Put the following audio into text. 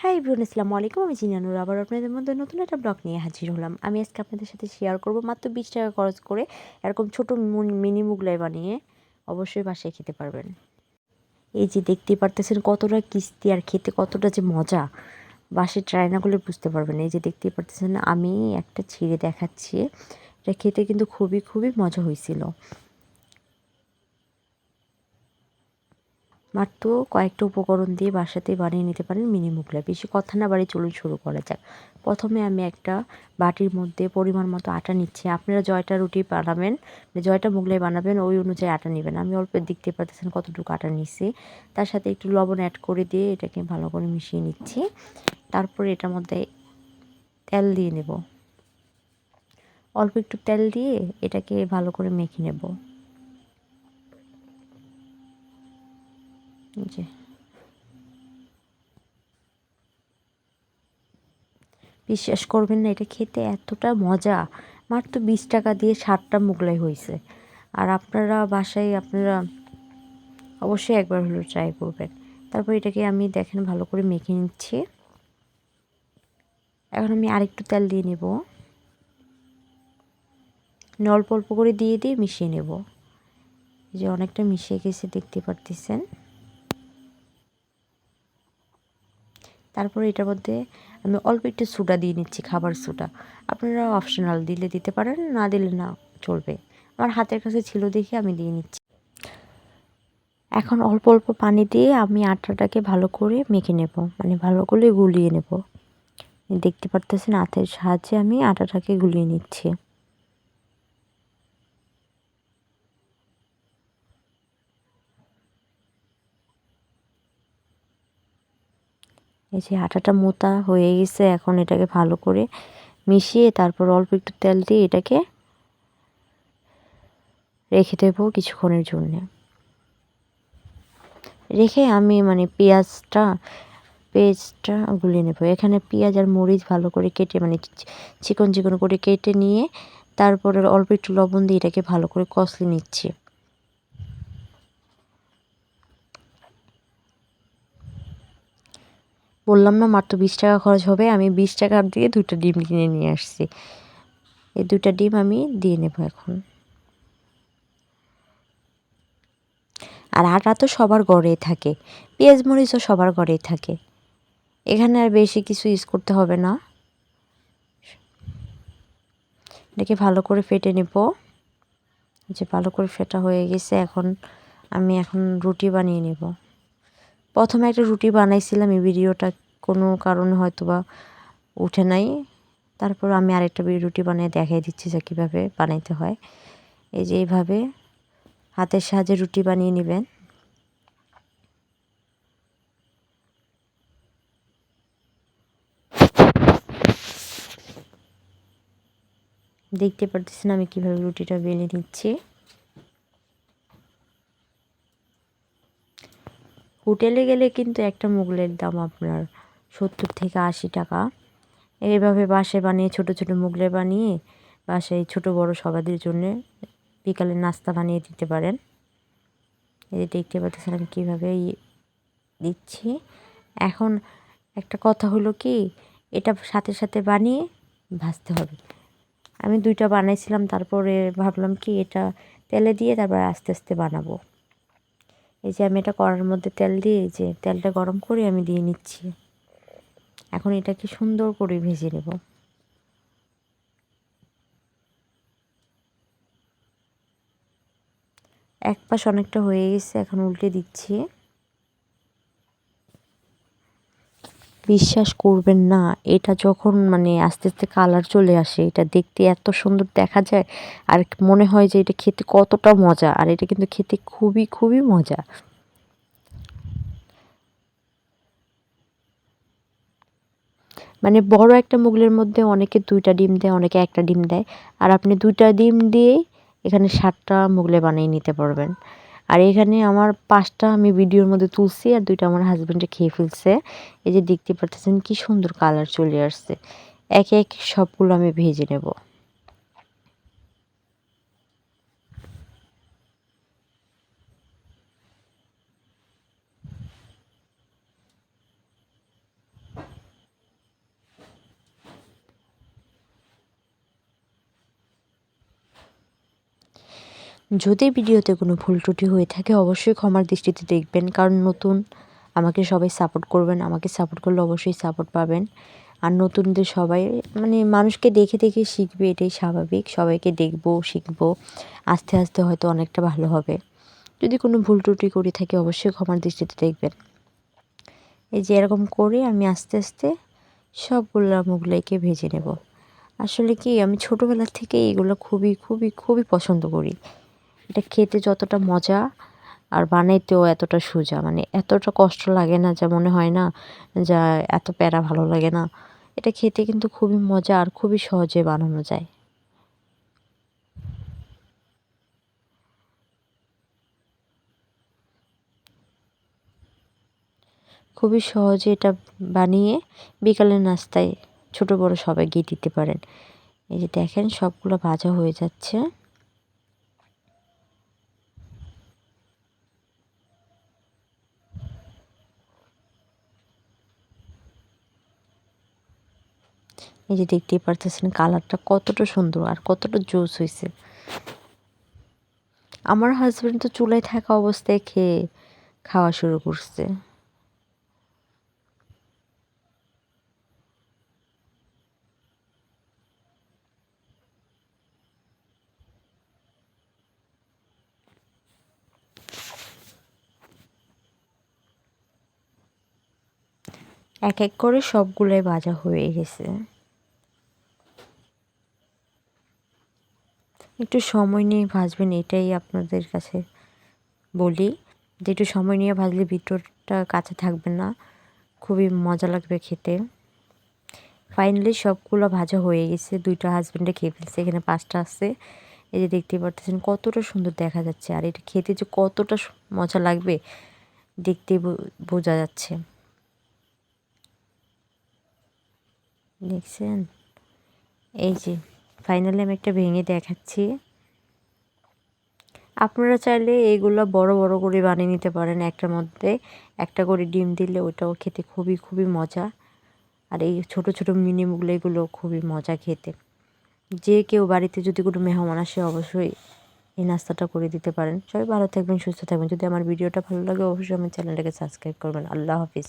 হ্যাঁ ইব্রুন ইসলাম আলাইকুম আমি জিনানুর। আবার আপনাদের মধ্যে নতুন একটা ব্লগ নিয়ে হাজির হলাম। আমি আজকে আপনাদের সাথে শেয়ার করব মাত্র বিশ টাকা খরচ করে এরকম ছোটো মিনি মুগলাই বানিয়ে। অবশ্যই বাসায় খেতে পারবেন। এই যে দেখতেই পারতেছেন কতটা কিস্তি আর খেতে কতটা যে মজা। বাসে ট্রাই না করলে বুঝতে পারবেন এই যে দেখতেই পারতেছেন, আমি একটা ছিঁড়ে দেখাচ্ছি। এটা খেতে কিন্তু খুবই খুবই মজা হয়েছিল। মাত্র কয়েকটা উপকরণ দিয়ে বাসাতেই বানিয়ে নিতে পারেন মিনি মুগলাই বেশি কথা না বাড়ি চলুন শুরু করা যাক। প্রথমে আমি একটা বাটির মধ্যে পরিমাণ মতো আটা নিচ্ছি। আপনারা জয়টা রুটি বানাবেন মানে জয়টা মুগলাই বানাবেন, ওই অনুযায়ী আটা নেবেন। আমি অল্প দেখতে পাচ্ছেন কতটুকু আটা নিচ্ছি তার সাথে একটু লবণ অ্যাড করে দিয়ে এটাকে ভালো করে মিশিয়ে নিচ্ছি। তারপরে এটার মধ্যে তেল দিয়ে নেব। অল্প একটু তেল দিয়ে এটাকে ভালো করে মেখে নেব। যে বিশ্বাস করবেন না, এটা খেতে এতটা মজা। মাত্র বিশ টাকা দিয়ে ষাটটা মোগলাই হয়েছে আর আপনারা বাসায়, আপনারা অবশ্যই একবার হলেও ট্রাই করবেন। তারপর এটাকে আমি দেখেন ভালো করে মেখে নিচ্ছি। এখন আমি আরেকটু তেল দিয়ে নেব। অল্প অল্প করে দিয়ে দিয়ে মিশিয়ে নেব। যে অনেকটা মিশিয়ে গেছে, দেখতে পারতেছেন। তারপরে এটার মধ্যে আমি অল্প একটু সুটা দিয়ে নিচ্ছি, খাবার সুটা আপনারা অপশনাল দিলে দিতে পারেন, না দিলে না চলবে। আমার হাতের কাছে ছিল দেখে আমি দিয়ে নিচ্ছি। এখন অল্প অল্প পানি দিয়ে আমি আটাটাকে ভালো করে মেখে নেব মানে ভালো করে গুলিয়ে নেব। দেখতে পারতেছেন হাতের সাহায্যে আমি আটাটাকে গুলিয়ে নিচ্ছি। এই যে আটাটা মোটা হয়ে গেছে, এখন এটাকে ভালো করে মিশিয়ে তারপর অল্প একটু তেল দিয়ে এটাকে রেখে দেবো কিছুক্ষণের জন্য। রেখে আমি মানে পেঁয়াজটা পেঁয়াজটা গুলিয়ে নেব। এখানে পেঁয়াজ আর মরিচ ভালো করে কেটে মানে চিকন চিকন করে কেটে নিয়ে তারপরে অল্প একটু লবণ দিয়ে এটাকে ভালো করে কষলে নিচ্ছি। বললাম, না, মাত্র বিশ টাকা খরচ হবে, আমি বিশ টাকা দিয়ে দুটো ডিম কিনে নিয়ে আসছি। এই দুটা ডিম আমি দিয়ে নেব এখন। আর আটা তো সবার ঘরেই থাকে, পেঁয়াজ মরিচও সবার ঘরেই থাকে। এখানে আর বেশি কিছু ইউজ করতে হবে না। এটাকে ভালো করে ফেটে নেব। যে ভালো করে ফেটা হয়ে গেছে, এখন আমি এখন রুটি বানিয়ে নেব। প্রথমে একটা রুটি বানাইছিলাম এই ভিডিওটা, কোনো কারণে হয়তো বা উঠে নাই। তারপর আমি আরেকটা রুটি বানিয়ে দেখাই দিচ্ছি যে কীভাবে বানাইতে হয়। এই যে এইভাবে হাতের সাহায্যে রুটি বানিয়ে নেবেন। দেখতে পারতেছেন আমি কীভাবে রুটিটা বেলে নিচ্ছি। হোটেলে গেলে কিন্তু একটা মুগলের দাম আপনার সত্তর থেকে আশি টাকা। এইভাবে বাসে বানিয়ে, ছোট ছোট মুগলে বানিয়ে, বাসায় ছোট বড় সবাদের জন্য বিকালে নাস্তা বানিয়ে দিতে পারেন। এই দেখতে পাচ্ছেন আমি কীভাবে দিচ্ছি। এখন একটা কথা হলো কি, এটা সাথে সাথে বানিয়ে ভাজতে হবে। আমি দুইটা বানাইছিলাম, তারপরে ভাবলাম কি এটা তেলে দিয়ে তারপর আস্তে আস্তে বানাবো। এই যে আমি এটা কড়ার মধ্যে তেল দিয়ে যে তেলটা গরম করে আমি দিয়ে নিচ্ছি। এখন এটাকে সুন্দর করে ভেজে নেব। এক পাশ অনেকটা হয়ে গেছে, এখন উল্টে দিচ্ছি। বিশ্বাস করবেন না, এটা যখন মানে আস্তে আস্তে কালার চলে আসে, এটা দেখতে এত সুন্দর দেখা যায় আর মনে হয় যে এটা খেতে কতটা মজা, আর এটা কিন্তু খেতে খুবই খুবই মজা। মানে বড় একটা মুগলের মধ্যে অনেকে দুইটা ডিম দেয়, অনেকে একটা ডিম দেয়, আর আপনি দুইটা ডিম দিয়েই এখানে সাতটা মুগলে বানিয়ে নিতে পারবেন। আর এখানে আমার পাঁচটা আমি ভিডিওর মধ্যে তুলছি আর দুইটা আমার হাজব্যান্ডে খেয়ে ফেলছে। এই যে দেখতে পাচ্ছেন কি সুন্দর কালার চলে আসছে। একে এক সবগুলো আমি ভেজে নেব। যদি ভিডিওতে কোনো ভুল ত্রুটি হয়ে থাকে, অবশ্যই ক্ষমার দৃষ্টিতে দেখবেন। কারণ নতুন আমাকে সবাই সাপোর্ট করবেন, আমাকে সাপোর্ট করলে অবশ্যই সাপোর্ট পাবেন। আর নতুনদের সবাই মানে মানুষকে দেখে দেখে শিখবে, এটাই স্বাভাবিক। সবাইকে দেখব, শিখব। আস্তে আস্তে হয়তো অনেকটা ভালো হবে। যদি কোনো ভুল ত্রুটি করে থাকে, অবশ্যই ক্ষমার দৃষ্টিতে দেখবেন। এই যে এরকম করে আমি আস্তে আস্তে সবগুলো মুগলাইকে ভেজে নেব। আসলে কি, আমি ছোটোবেলা থেকে এগুলো খুবই খুবই খুবই পছন্দ করি। এটা খেতে যতটা মজা আর বানাইতেও এতটা সোজা। মানে এতটা কষ্ট লাগে না যা মনে হয় না যা এত প্যারা ভালো লাগে না। এটা খেতে কিন্তু খুবই মজা আর খুবই সহজে বানানো যায়। খুবই সহজে এটা বানিয়ে বিকালের নাস্তায় ছোট বড় সবাইকে দিতে পারেন। এই যে দেখেন সবগুলো ভাজা হয়ে যাচ্ছে। এই যে দেখতেই পারতেছেন কালারটা কতটা সুন্দর আর কতটা জোস হয়েছে আমার হাজব্যান্ড তো চুলায় থাকা অবস্থায় খেয়ে খাওয়া শুরু করছে। এক এক করে সবগুলোই ভাজা হয়ে গেছে। একটু সময় নিয়ে ভাজবেন, এটাই আপনাদের কাছে বলি। যে একটু সময় নিয়ে ভাজলে ভিতরটা কাঁচা থাকবে না, খুবই মজা লাগবে খেতে। ফাইনালি সবগুলো ভাজা হয়ে গেছে, দুইটা হাজব্যান্ডে খেয়ে ফেলছে, এখানে পাঁচটা আছে। এই যে দেখতে পারতেছেন কতটা সুন্দর দেখা যাচ্ছে, আর এটা খেতে যে কতটা মজা লাগবে দেখতে বোঝা যাচ্ছে। দেখছেন? এই যে ফাইনালি আমি একটা ভেঙে দেখাচ্ছি। আপনারা চাইলে এগুলো বড় বড় করে বানিয়ে নিতে পারেন একটার মধ্যে। একটা করে ডিম দিলে ওটাও খেতে খুবই খুবই মজা। আর এই ছোট ছোট মিনি মুগলো এগুলো খুবই মজা খেতে। যে কেউ বাড়িতে যদি কোনো মেহমান আসে অবশ্যই এই নাস্তাটা করে দিতে পারেন। সবাই ভালো থাকবেন, সুস্থ থাকবেন। যদি আমার ভিডিওটা ভালো লাগে অবশ্যই আমার চ্যানেলটাকে সাবস্ক্রাইব করবেন। আল্লাহ হাফিজ।